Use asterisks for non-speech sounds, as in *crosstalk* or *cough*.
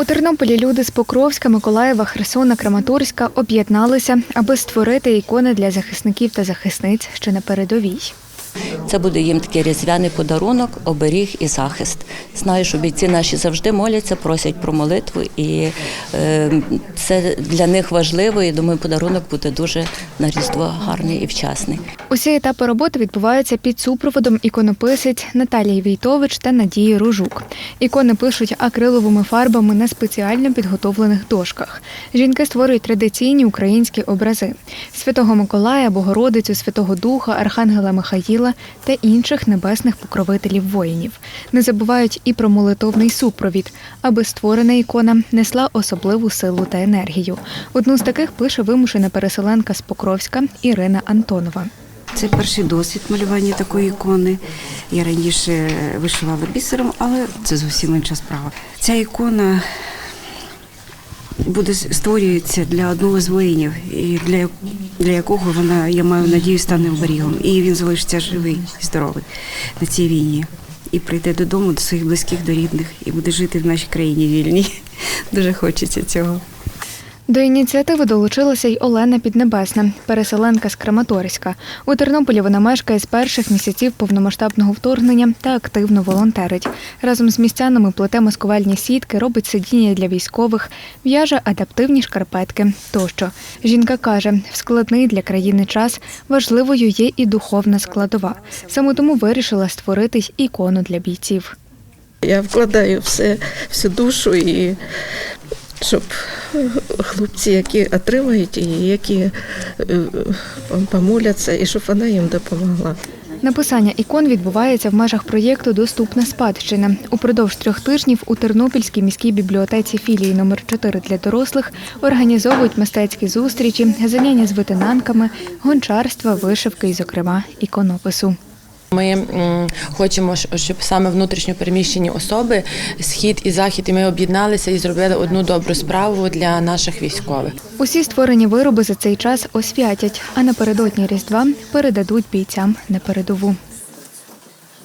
У Тернополі люди з Покровська, Миколаєва, Херсона, Краматорська об'єдналися, аби створити ікони для захисників та захисниць, що на передовій. Це буде їм такий різдвяний подарунок, оберіг і захист. Знаю, що бійці наші завжди моляться, просять про молитву, і е, це для них важливо. І думаю, подарунок буде дуже на різдво гарний і вчасний. Усі етапи роботи відбуваються під супроводом іконописець Наталії Війтович та Надії Ружук. Ікони пишуть акриловими фарбами на спеціально підготовлених дошках. Жінки створюють традиційні українські образи святого Миколая, Богородицю, Святого Духа, Архангела Михаїла та інших небесних покровителів воїнів. Не забувають і про молитовний супровід, аби створена ікона несла особливу силу та енергію. Одну з таких пише вимушена переселенка з Покровська Ірина Антонова. Це перший досвід малювання такої ікони. Я раніше вишивала бісером, але це зовсім інша справа. Ця ікона буде створюється для одного з воїнів, і для, для якого вона, я маю надію, стане оберігом. І він залишиться живий і здоровий на цій війні. І прийде додому до своїх близьких, до рідних, і буде жити в нашій країні вільній. *laughs* Дуже хочеться цього. До ініціативи долучилася й Олена Піднебесна, переселенка з Краматорська. У Тернополі вона мешкає з перших місяців повномасштабного вторгнення та активно волонтерить. Разом з містянами плете маскувальні сітки, робить сидіння для військових, в'яже адаптивні шкарпетки тощо. Жінка каже, в складний для країни час важливою є і духовна складова. Саме тому вирішила створити ікону для бійців. Я вкладаю все, всю душу і щоб хлопці, які отримають її, які е, помоляться, і щоб вона їм допомогла. Написання ікон відбувається в межах проєкту Доступна спадщина. Упродовж трьох тижнів у Тернопільській міській бібліотеці філії номер 4 для дорослих організовують мистецькі зустрічі, заняття з витинанками, гончарства, вишивки і, зокрема, іконопису. Ми хочемо, щоб саме внутрішньо переміщені особи, схід і захід, і ми об'єдналися і зробили одну добру справу для наших військових. Усі створені вироби за цей час освятять, а напередодні Різдва передадуть бійцям на передову.